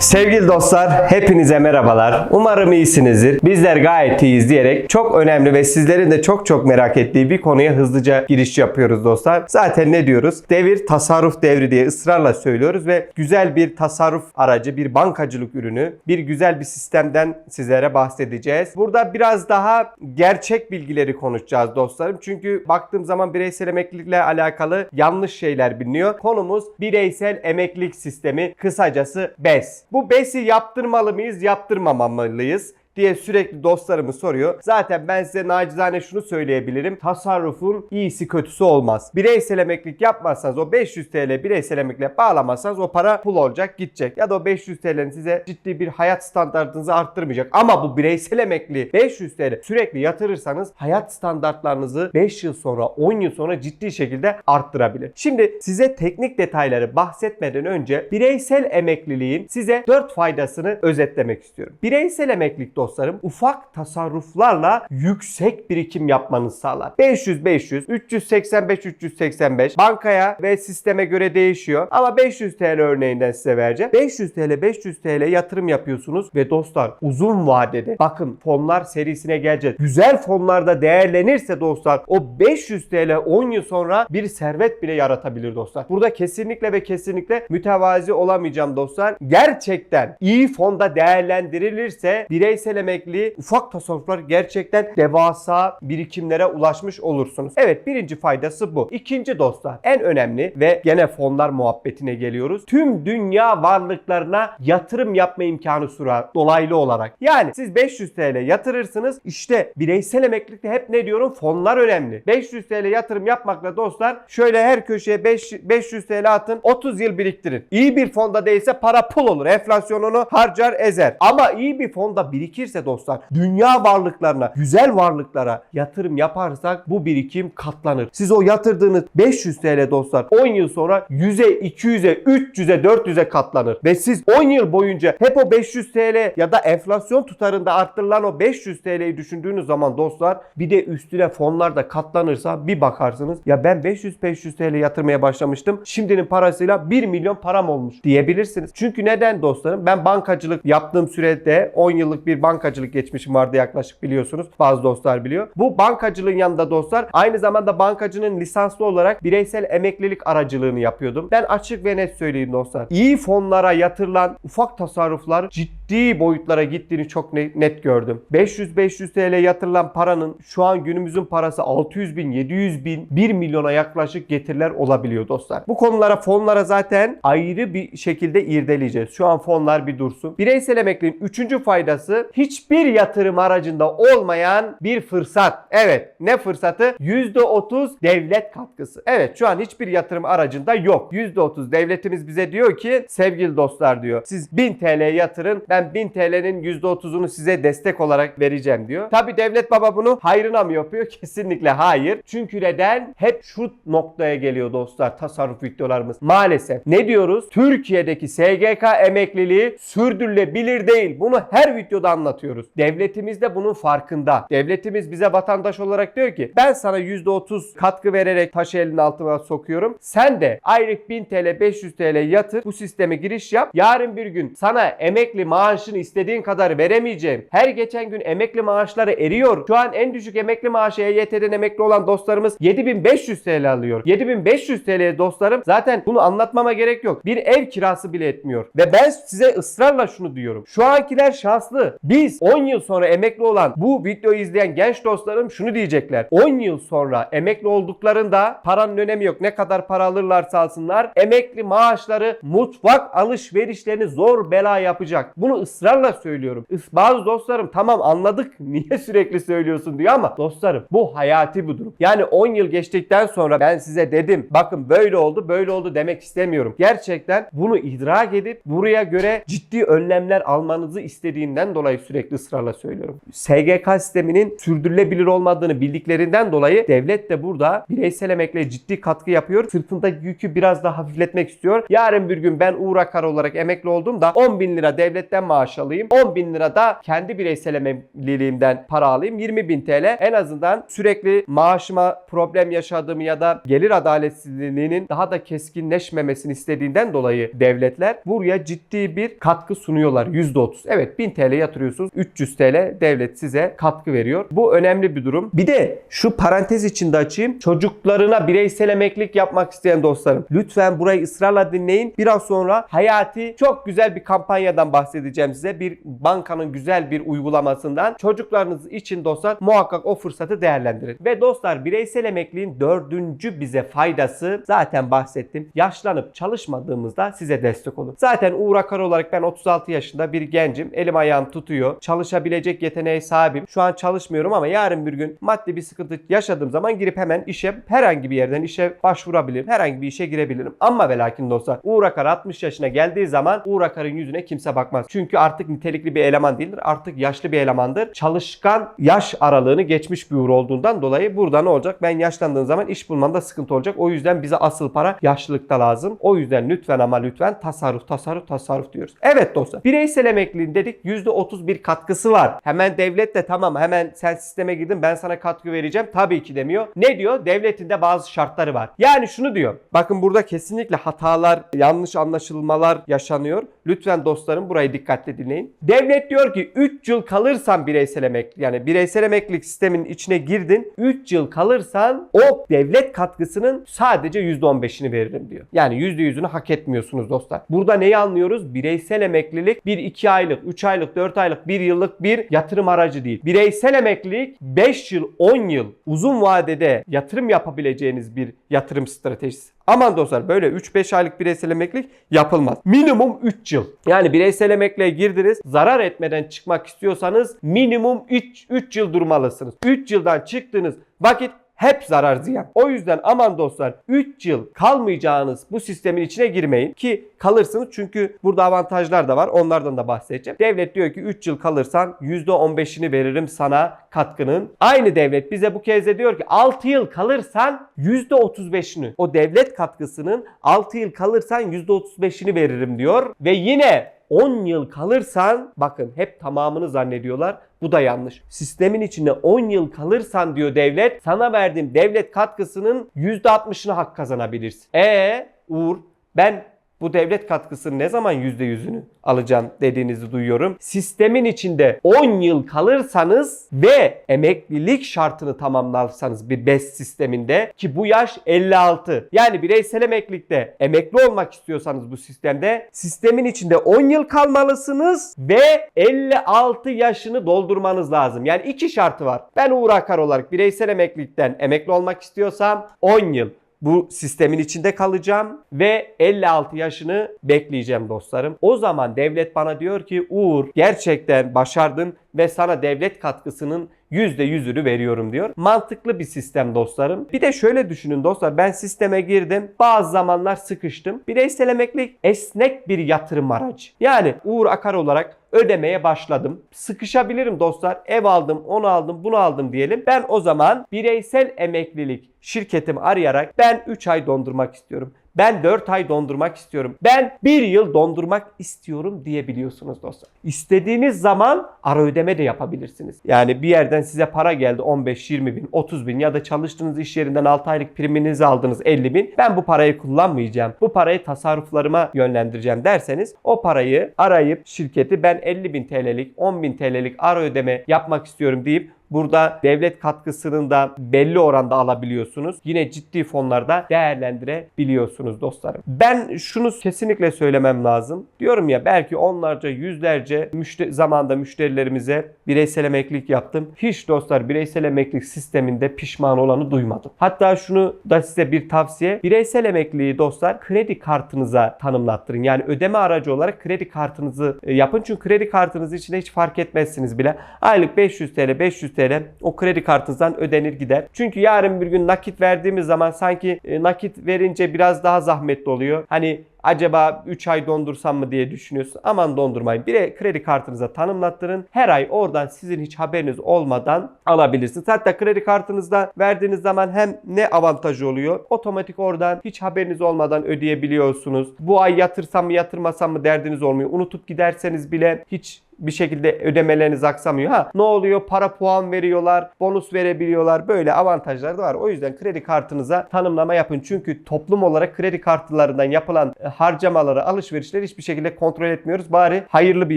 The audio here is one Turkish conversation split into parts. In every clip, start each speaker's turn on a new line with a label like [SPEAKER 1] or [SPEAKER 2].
[SPEAKER 1] Sevgili dostlar, hepinize merhabalar. Umarım iyisinizdir. Bizler gayet iyiyiz diyerek çok önemli ve sizlerin de çok çok merak ettiği bir konuya hızlıca giriş yapıyoruz dostlar. Zaten ne diyoruz? Devir tasarruf devri diye ısrarla söylüyoruz ve güzel bir tasarruf aracı, bir bankacılık ürünü, bir güzel bir sistemden sizlere bahsedeceğiz. Burada biraz daha gerçek bilgileri konuşacağız dostlarım. Çünkü baktığım zaman bireysel emeklilikle alakalı yanlış şeyler biliniyor. Konumuz bireysel emeklilik sistemi, kısacası BES. Bu BES'i yaptırmalı mıyız, yaptırmamalıyız? Diye sürekli dostlarımız soruyor. Zaten ben size nacizane şunu söyleyebilirim. Tasarrufun iyisi kötüsü olmaz. Bireysel emeklilik yapmazsanız o 500 TL bireysel emekliye bağlamazsanız o para pul olacak gidecek. Ya da o 500 TL'nin size ciddi bir hayat standartınızı arttırmayacak. Ama bu bireysel emekli 500 TL sürekli yatırırsanız hayat standartlarınızı 5 yıl sonra 10 yıl sonra ciddi şekilde arttırabilir. Şimdi size teknik detayları bahsetmeden önce bireysel emekliliğin size 4 faydasını özetlemek istiyorum. Bireysel emeklilik dostlarım ufak tasarruflarla yüksek birikim yapmanızı sağlar. 500 500, 385 385 bankaya ve sisteme göre değişiyor. Ama 500 TL örneğinden size vereceğim. 500 TL 500 TL yatırım yapıyorsunuz ve dostlar uzun vadede bakın fonlar serisine geleceğiz. Güzel fonlarda değerlenirse dostlar o 500 TL 10 yıl sonra bir servet bile yaratabilir dostlar. Burada kesinlikle ve kesinlikle mütevazi olamayacağım dostlar. Gerçekten iyi fonda değerlendirilirse bireysel emekli ufak tasarruflar gerçekten devasa birikimlere ulaşmış olursunuz. Evet birinci faydası bu. İkinci dostlar en önemli ve gene fonlar muhabbetine geliyoruz. Tüm dünya varlıklarına yatırım yapma imkanı sunar dolaylı olarak. Yani siz 500 TL yatırırsınız. İşte bireysel emeklilikte hep ne diyorum? Fonlar önemli. 500 TL yatırım yapmakla dostlar şöyle her köşeye 5, 500 TL atın 30 yıl biriktirin. İyi bir fonda değilse para pul olur. Enflasyon onu harcar ezer. Ama iyi bir fonda birikirse dostlar dünya varlıklarına, güzel varlıklara yatırım yaparsak bu birikim katlanır. Siz o yatırdığınız 500 TL dostlar 10 yıl sonra 100'e, 200'e, 300'e, 400'e katlanır. Ve siz 10 yıl boyunca hep o 500 TL ya da enflasyon tutarında arttırılan o 500 TL'yi düşündüğünüz zaman dostlar bir de üstüne fonlar da katlanırsa bir bakarsınız ya ben 500-500 TL yatırmaya başlamıştım. Şimdinin parasıyla 1 milyon param olmuş diyebilirsiniz. Çünkü neden dostlarım? Ben bankacılık yaptığım sürede 10 yıllık bir bankacılık geçmişim vardı yaklaşık biliyorsunuz. Bazı dostlar biliyor. Bu bankacılığın yanında dostlar aynı zamanda bankacının lisanslı olarak bireysel emeklilik aracılığını yapıyordum. Ben açık ve net söyleyeyim dostlar. İyi fonlara yatırılan ufak tasarruflar ciddi boyutlara gittiğini çok ne- net gördüm. 500-500 TL yatırılan paranın şu an günümüzün parası 600 bin, 700 bin, 1 milyona yaklaşık getiriler olabiliyor dostlar. Bu konulara fonlara zaten ayrı bir şekilde irdeleyeceğiz. Şu an fonlar bir dursun. Bireysel emekliliğin üçüncü faydası hiçbir yatırım aracında olmayan bir fırsat. Evet ne fırsatı? %30 devlet katkısı. Evet şu an hiçbir yatırım aracında yok. %30 devletimiz bize diyor ki sevgili dostlar diyor. Siz 1000 TL yatırın ben 1000 TL'nin %30'unu size destek olarak vereceğim diyor. Tabi devlet baba bunu hayrına mı yapıyor? Kesinlikle hayır. Çünkü neden? Hep şu noktaya geliyor dostlar tasarruf videolarımız. Maalesef ne diyoruz? Türkiye'deki SGK emekliliği sürdürülebilir değil. Bunu her videoda anlatıyoruz. Devletimiz de bunun farkında. Devletimiz bize vatandaş olarak diyor ki ben sana %30 katkı vererek taşı elinin altına sokuyorum. Sen de aylık 1000 TL 500 TL yatır bu sisteme giriş yap. Yarın bir gün sana emekli maaşını istediğin kadar veremeyeceğim. Her geçen gün emekli maaşları eriyor. Şu an en düşük emekli maaşı EYT'den emekli olan dostlarımız 7500 TL alıyor. 7500 TL dostlarım zaten bunu anlatmama gerek yok. Bir ev kirası bile etmiyor. Ve ben size ısrarla şunu diyorum. Şu ankiler şanslı. Biz 10 yıl sonra emekli olan bu videoyu izleyen genç dostlarım şunu diyecekler. 10 yıl sonra emekli olduklarında paranın önemi yok. Ne kadar para alırlarsa alsınlar. Emekli maaşları mutfak alışverişlerini zor bela yapacak. Bunu ısrarla söylüyorum. Bazı dostlarım tamam anladık niye sürekli söylüyorsun diyor ama dostlarım bu hayati bir durum. Yani 10 yıl geçtikten sonra ben size dedim bakın böyle oldu böyle oldu demek istemiyorum. Gerçekten bunu idrak edip buraya göre ciddi önlemler almanızı istediğinden dolayı sürekli ısrarla söylüyorum. SGK sisteminin sürdürülebilir olmadığını bildiklerinden dolayı devlet de burada bireysel emekliye ciddi katkı yapıyor. Sırtındaki yükü biraz daha hafifletmek istiyor. Yarın bir gün ben Uğur Akar olarak emekli oldum da 10 bin lira devletten maaş alayım. 10 bin lira da kendi bireysel emekliliğimden para alayım. 20 bin TL en azından sürekli maaşıma problem yaşadığımı ya da gelir adaletsizliğinin daha da keskinleşmemesini istediğinden dolayı devletler buraya ciddi bir katkı sunuyorlar. %30. Evet 1000 TL yatırıyorsunuz. 300 TL devlet size katkı veriyor. Bu önemli bir durum. Bir de şu parantez içinde açayım. Çocuklarına bireysel emeklilik yapmak isteyen dostlarım. Lütfen burayı ısrarla dinleyin. Biraz sonra hayati çok güzel bir kampanyadan bahsedeceğim size. Bir bankanın güzel bir uygulamasından. Çocuklarınız için dostlar muhakkak o fırsatı değerlendirin. Ve dostlar bireysel emekliliğin dördüncü bize faydası zaten bahsettim. Yaşlanıp çalışmadığımızda size destek olur. Zaten Uğur Akar olarak ben 36 yaşında bir gencim. Elim ayağım tutuyor. Çalışabilecek yeteneğe sahibim. Şu an çalışmıyorum ama yarın bir gün maddi bir sıkıntı yaşadığım zaman girip hemen işe herhangi bir yerden işe başvurabilirim. Herhangi bir işe girebilirim. Ama ve lakin dostlar Uğur Akar 60 yaşına geldiği zaman Uğur Akar'ın yüzüne kimse bakmaz. Çünkü artık nitelikli bir eleman değildir. Artık yaşlı bir elemandır. Çalışkan yaş aralığını geçmiş bir Uğur olduğundan dolayı burada ne olacak? Ben yaşlandığım zaman iş bulmamda sıkıntı olacak. O yüzden bize asıl para yaşlılıkta lazım. O yüzden lütfen ama lütfen tasarruf, tasarruf, tasarruf diyoruz. Evet dostlar. Bireysel emekliliğin dedik %30 bir katkısı var. Hemen devlet de tamam hemen sen sisteme girdin ben sana katkı vereceğim. Tabii ki demiyor. Ne diyor? Devletin de bazı şartları var. Yani şunu diyor. Bakın burada kesinlikle hatalar, yanlış anlaşılmalar yaşanıyor. Lütfen dostlarım burayı dikkatle dinleyin. Devlet diyor ki 3 yıl kalırsan bireysel emeklilik yani bireysel emeklilik sisteminin içine girdin. 3 yıl kalırsan o devlet katkısının sadece %15'ini veririm diyor. Yani %100'ünü hak etmiyorsunuz dostlar. Burada neyi anlıyoruz? Bireysel emeklilik 1-2 aylık, 3 aylık, 4 aylık, 1 yıllık bir yatırım aracı değil. Bireysel emeklilik 5 yıl, 10 yıl uzun vadede yatırım yapabileceğiniz bir yatırım stratejisi. Aman dostlar böyle 3-5 aylık bireysel emeklilik yapılmaz. Minimum 3 yıl. Yani bireysel emekliye girdiniz. Zarar etmeden çıkmak istiyorsanız minimum 3, 3 yıl durmalısınız. 3 yıldan çıktığınız vakit hep zarar ziyan. O yüzden aman dostlar 3 yıl kalmayacağınız bu sistemin içine girmeyin ki kalırsınız çünkü burada avantajlar da var. Onlardan da bahsedeceğim. Devlet diyor ki 3 yıl kalırsan %15'ini veririm sana katkının. Aynı devlet bize bu kez de diyor ki 6 yıl kalırsan %35'ini o devlet katkısının 6 yıl kalırsan %35'ini veririm diyor. Ve yine 10 yıl kalırsan bakın hep tamamını zannediyorlar. Bu da yanlış. Sistemin içinde 10 yıl kalırsan diyor devlet sana verdiğim devlet katkısının %60'ını hak kazanabilirsin. E Uğur ben bu devlet katkısının ne zaman %100'ünü alacağım dediğinizi duyuyorum. Sistemin içinde 10 yıl kalırsanız ve emeklilik şartını tamamlarsanız bir BES sisteminde ki bu yaş 56. Yani bireysel emeklilikte emekli olmak istiyorsanız bu sistemde sistemin içinde 10 yıl kalmalısınız ve 56 yaşını doldurmanız lazım. Yani iki şartı var. Ben Uğur Akar olarak bireysel emeklilikten emekli olmak istiyorsam 10 yıl bu sistemin içinde kalacağım ve 56 yaşını bekleyeceğim dostlarım. O zaman devlet bana diyor ki Uğur gerçekten başardın ve sana devlet katkısının %100'ünü veriyorum diyor. Mantıklı bir sistem dostlarım. Bir de şöyle düşünün dostlar ben sisteme girdim. Bazı zamanlar sıkıştım. Bireysel emeklilik esnek bir yatırım aracı. Yani Uğur Akar olarak ödemeye başladım. Sıkışabilirim dostlar. Ev aldım, onu aldım, bunu aldım diyelim. Ben o zaman bireysel emeklilik şirketimi arayarak ben 3 ay dondurmak istiyorum. Ben 4 ay dondurmak istiyorum. Ben 1 yıl dondurmak istiyorum diyebiliyorsunuz dostlar. İstediğiniz zaman ara ödeme de yapabilirsiniz. Yani bir yerden size para geldi 15, 20 bin, 30 bin ya da çalıştığınız iş yerinden 6 aylık priminizi aldınız 50 bin. Ben bu parayı kullanmayacağım. Bu parayı tasarruflarıma yönlendireceğim derseniz o parayı arayıp şirketi ben 50 bin TL'lik, 10 bin TL'lik ara ödeme yapmak istiyorum deyip Burada devlet katkısını da belli oranda alabiliyorsunuz. Yine ciddi fonlarda değerlendirebiliyorsunuz dostlarım. Ben şunu kesinlikle söylemem lazım. Diyorum ya belki onlarca yüzlerce müşteri, zamanda müşterilerimize bireysel emeklilik yaptım. Hiç dostlar bireysel emeklilik sisteminde pişman olanı duymadım. Hatta şunu da size bir tavsiye. Bireysel emekliliği dostlar kredi kartınıza tanımlattırın. Yani ödeme aracı olarak kredi kartınızı e, yapın. Çünkü kredi kartınız içinde hiç fark etmezsiniz bile. Aylık 500 TL, 500 TL o kredi kartınızdan ödenir gider. Çünkü yarın bir gün nakit verdiğimiz zaman sanki e, nakit verince biraz daha zahmetli oluyor. Hani acaba 3 ay dondursam mı diye düşünüyorsun. Aman dondurmayın. Bir kredi kartınıza tanımlattırın. Her ay oradan sizin hiç haberiniz olmadan alabilirsiniz. Hatta kredi kartınızda verdiğiniz zaman hem ne avantajı oluyor? Otomatik oradan hiç haberiniz olmadan ödeyebiliyorsunuz. Bu ay yatırsam mı yatırmasam mı derdiniz olmuyor. Unutup giderseniz bile hiç bir şekilde ödemeleriniz aksamıyor. Ha ne oluyor? Para puan veriyorlar, bonus verebiliyorlar. Böyle avantajlar da var. O yüzden kredi kartınıza tanımlama yapın. Çünkü toplum olarak kredi kartlarından yapılan e, harcamaları, alışverişleri hiçbir şekilde kontrol etmiyoruz. Bari hayırlı bir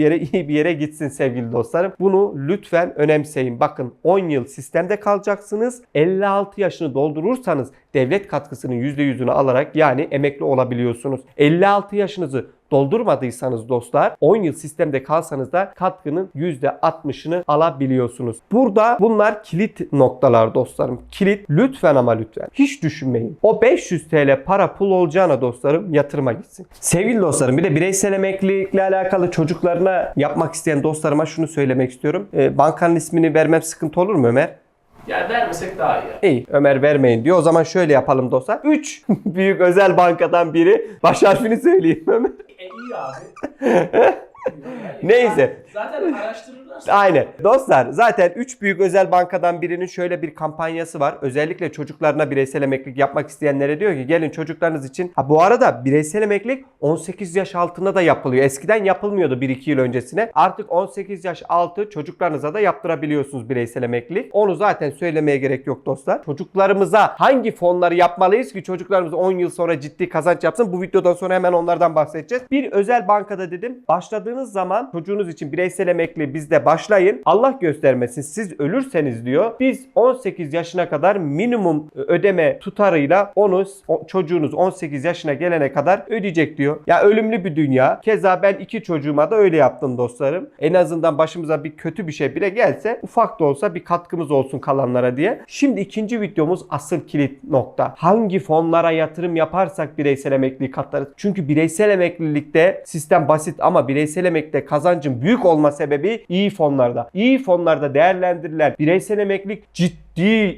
[SPEAKER 1] yere, iyi bir yere gitsin sevgili dostlarım. Bunu lütfen önemseyin. Bakın 10 yıl sistemde kalacaksınız. 56 yaşını doldurursanız devlet katkısının %100'ünü alarak yani emekli olabiliyorsunuz. 56 yaşınızı doldurmadıysanız dostlar 10 yıl sistemde kalsanız da katkının %60'ını alabiliyorsunuz. Burada bunlar kilit noktalar dostlarım. Kilit lütfen ama lütfen hiç düşünmeyin. O 500 TL para pul olacağına dostlarım yatırıma gitsin. Sevgili dostlarım bir de bireysel emeklilikle alakalı çocuklarına yapmak isteyen dostlarıma şunu söylemek istiyorum. Ee, bankanın ismini vermem sıkıntı olur mu Ömer?
[SPEAKER 2] Ya vermesek daha iyi.
[SPEAKER 1] İyi Ömer vermeyin diyor. O zaman şöyle yapalım dostlar. 3 büyük özel bankadan biri. Baş harfini söyleyeyim Ömer.
[SPEAKER 2] E iyi abi.
[SPEAKER 1] Neyse.
[SPEAKER 2] Zaten araştırırlarsa.
[SPEAKER 1] Aynen. Dostlar zaten 3 büyük özel bankadan birinin şöyle bir kampanyası var. Özellikle çocuklarına bireysel emeklilik yapmak isteyenlere diyor ki gelin çocuklarınız için. Ha bu arada bireysel emeklilik 18 yaş altında da yapılıyor. Eskiden yapılmıyordu 1-2 yıl öncesine. Artık 18 yaş altı çocuklarınıza da yaptırabiliyorsunuz bireysel emeklilik. Onu zaten söylemeye gerek yok dostlar. Çocuklarımıza hangi fonları yapmalıyız ki çocuklarımız 10 yıl sonra ciddi kazanç yapsın? Bu videodan sonra hemen onlardan bahsedeceğiz. Bir özel bankada dedim. Başladığınız zaman çocuğunuz için bireysel emekli bizde başlayın. Allah göstermesin siz ölürseniz diyor. Biz 18 yaşına kadar minimum ödeme tutarıyla onu çocuğunuz 18 yaşına gelene kadar ödeyecek diyor. Ya ölümlü bir dünya. Keza ben iki çocuğuma da öyle yaptım dostlarım. En azından başımıza bir kötü bir şey bile gelse ufak da olsa bir katkımız olsun kalanlara diye. Şimdi ikinci videomuz asıl kilit nokta. Hangi fonlara yatırım yaparsak bireysel emeklilik katlarız. Çünkü bireysel emeklilikte sistem basit ama bireysel emeklilikte kazancın büyük olma sebebi iyi fonlarda. İyi fonlarda değerlendirilen bireysel emeklilik ciddi,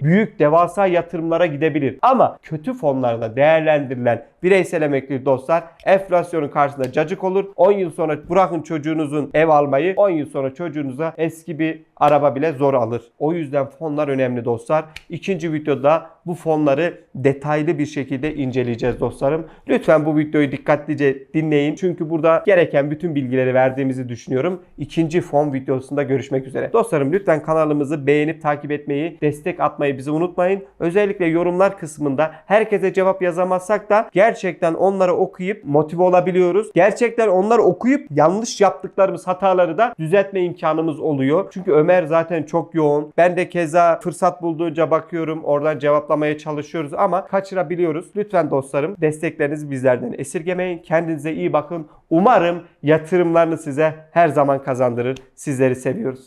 [SPEAKER 1] büyük, devasa yatırımlara gidebilir. Ama kötü fonlarda değerlendirilen bireysel emeklilik dostlar enflasyonun karşısında cacık olur. 10 yıl sonra bırakın çocuğunuzun ev almayı 10 yıl sonra çocuğunuza eski bir araba bile zor alır. O yüzden fonlar önemli dostlar. İkinci videoda bu fonları detaylı bir şekilde inceleyeceğiz dostlarım. Lütfen bu videoyu dikkatlice dinleyin. Çünkü burada gereken bütün bilgileri verdiğimizi düşünüyorum. İkinci fon videosunda görüşmek üzere. Dostlarım lütfen kanalımızı beğenip takip etmeyi, destek atmayı bizi unutmayın. Özellikle yorumlar kısmında herkese cevap yazamazsak da gerçekten onları okuyup motive olabiliyoruz. Gerçekten onları okuyup yanlış yaptıklarımız hataları da düzeltme imkanımız oluyor. Çünkü Ömer zaten çok yoğun. Ben de keza fırsat bulduğunca bakıyorum. Oradan cevaplamaya çalışıyoruz ama kaçırabiliyoruz. Lütfen dostlarım desteklerinizi bizlerden esirgemeyin. Kendinize iyi bakın. Umarım yatırımlarını size her zaman kazandırır. Sizleri seviyoruz.